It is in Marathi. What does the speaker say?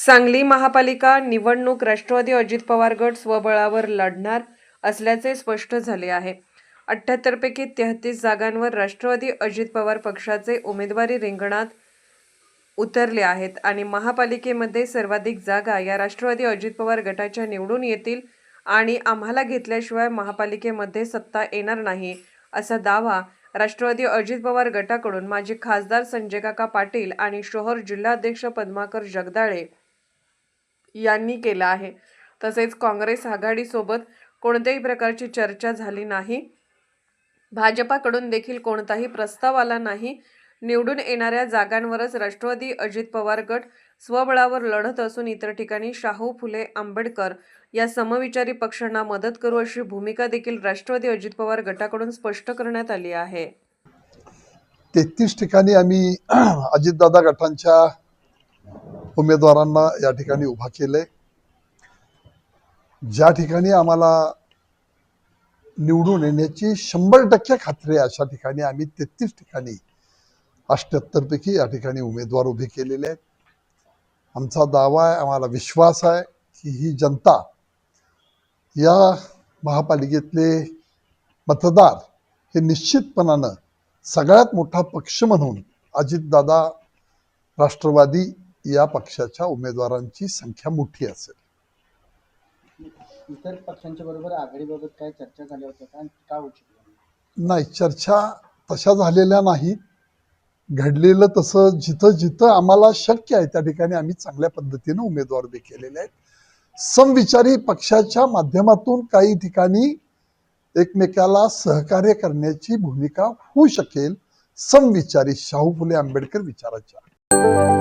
सांगली महापालिका निवडणूक राष्ट्रवादी अजित पवार गट स्वबळावर लढणार असल्याचे स्पष्ट झाले आहे. अठ्ठ्याहत्तरपैकी तेहतीस जागांवर राष्ट्रवादी अजित पवार पक्षाचे उमेदवारी रिंगणात उतरले आहेत आणि महापालिकेमध्ये सर्वाधिक जागा या राष्ट्रवादी अजित पवार गटाच्या निवडून येतील आणि आम्हाला घेतल्याशिवाय महापालिकेमध्ये सत्ता येणार नाही असा दावा राष्ट्रवादी अजित पवार गटाकडून माजी खासदार संजय काका पाटील आणि शहर जिल्हाध्यक्ष पद्माकर जगदाळे यांनी केला आहे. तसेच काँग्रेस आघाडीसोबत कोणत्याही प्रकारची चर्चा झाली नाही. भाजपाकडून देखील कोणताही प्रस्ताव आला नाही. निवडून येणाऱ्या जागांवरच राष्ट्रवादी अजित पवार गट स्वबळावर लढत असून इतर ठिकाणी शाहू फुले आंबेडकर या समविचारी पक्षांना मदत करू अशी भूमिका देखील राष्ट्रवादी अजित पवार गटाकडून स्पष्ट करण्यात आली आहे. तेहतीस ठिकाणी आम्ही अजितदादा गटांच्या उमेदवारांना या ठिकाणी उभा केलंय. ज्या ठिकाणी आम्हाला निवडून येण्याची शंभर टक्के खात्री आहे अशा ठिकाणी आम्ही तेहतीस ठिकाणी अष्ट्याहत्तर पैकी या ठिकाणी उमेदवार उभे केलेले आहेत. आमचा दावा आहे आम्हाला विश्वास आहे की ही जनता या महापालिकेतले मतदार हे निश्चितपणानं सगळ्यात मोठा पक्ष म्हणून अजितदादा राष्ट्रवादी या पक्षाच्या उमेदवारांची संख्या मोठी असेल. इतर पक्षांच्या बरोबर आघाडीबाबत काय चर्चा झाल्या होत्या का आणि का होऊ शकलं नाही चर्चा तशा झालेल्या नाहीत. घडलेलं तसं जिथं जिथं आम्हाला शक्य आहे त्या ठिकाणी आम्ही चांगल्या पद्धतीनं उमेदवार उभे केलेले आहेत. समविचारी पक्षाच्या माध्यमातून काही ठिकाणी एकमेकाला सहकार्य करण्याची भूमिका होऊ शकेल. समविचारी शाहू फुले आंबेडकर विचाराच्या.